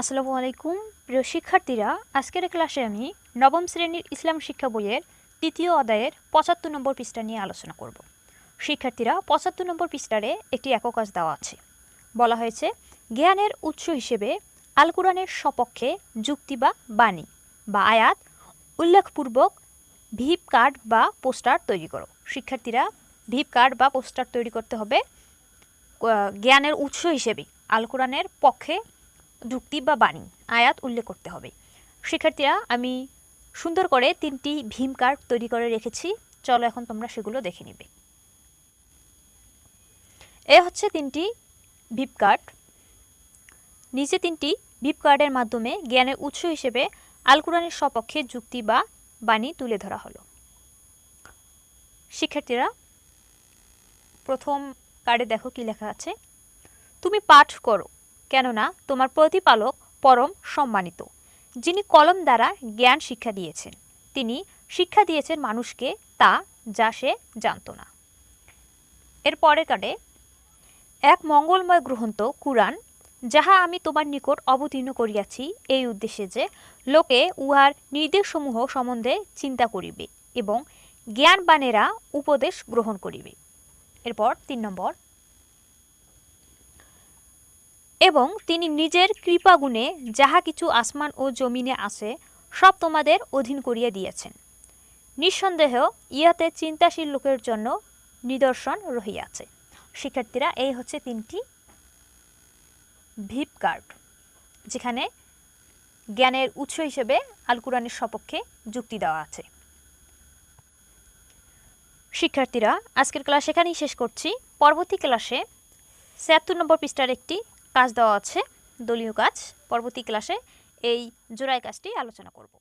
আসসালামু আলাইকুম। প্রিয় শিক্ষার্থীরা, আজকের ক্লাসে আমি নবম শ্রেণির ইসলাম শিক্ষা বইয়ের তৃতীয় অধ্যায়ের পঁচাত্তর নম্বর পৃষ্ঠা নিয়ে আলোচনা করব। শিক্ষার্থীরা, পঁচাত্তর নম্বর পৃষ্ঠারে একটি একক দেওয়া আছে। বলা হয়েছে, জ্ঞানের উৎস হিসেবে আল কোরআনের সপক্ষে যুক্তি বা বাণী বা আয়াত উল্লেখপূর্বক ভিপ কার্ড বা পোস্টার তৈরি করো। শিক্ষার্থীরা, ভিপ কার্ড বা পোস্টার তৈরি করতে হবে জ্ঞানের উৎস হিসেবে আল কোরআনের পক্ষে যুক্তি বা বাণী, আয়াত উল্লেখ করতে হবে। শিক্ষার্থীরা, আমি সুন্দর করে তিনটি ভীম কার্ড তৈরি করে রেখেছি। চলো এখন তোমরা সেগুলো দেখে নিবে। এ হচ্ছে তিনটি ভিপ কার্ড। নিচে তিনটি ভিপ কার্ডের মাধ্যমে জ্ঞানের উৎস হিসেবে আল কোরআনের সপক্ষে যুক্তি বা বাণী তুলে ধরা হলো। শিক্ষার্থীরা, প্রথম কার্ডে দেখো কি লেখা আছে। তুমি পাঠ করো কেননা তোমার প্রতিপালক পরম সম্মানিত, যিনি কলম দ্বারা জ্ঞান শিক্ষা দিয়েছেন। তিনি শিক্ষা দিয়েছেন মানুষকে তা যা সে জানত না। এর পরের কার্ডে এক মঙ্গলময় গ্রন্থ, কুরআন, যাহা আমি তোমার নিকট অবতীর্ণ করিয়াছি, এই উদ্দেশ্যে যে লোকে উহার নির্দেশসমূহ সম্বন্ধে চিন্তা করিবে এবং জ্ঞানবানেরা উপদেশ গ্রহণ করিবে। এরপর তিন নম্বর এবং তিনি নিজের কৃপাগুণে যাহা কিছু আসমান ও জমিনে আছে, সব তোমাদের অধীন করিয়া দিয়েছেন। নিঃসন্দেহ ইহাতে চিন্তাশীল লোকের জন্য নিদর্শন রহিয়াছে। শিক্ষার্থীরা, এই হচ্ছে তিনটি ভিপ কার্ড, যেখানে জ্ঞানের উৎস হিসেবে আল কোরআনের সপক্ষে যুক্তি দেওয়া আছে। শিক্ষার্থীরা, আজকের ক্লাস এখানেই শেষ করছি। পরবর্তী ক্লাসে ছিয়াত্তর নম্বর পৃষ্ঠার একটি কাজ দেওয়া আছে দলীয় কাজ। পরবর্তী ক্লাসে এই জোড়ায় কাজটি আলোচনা করব।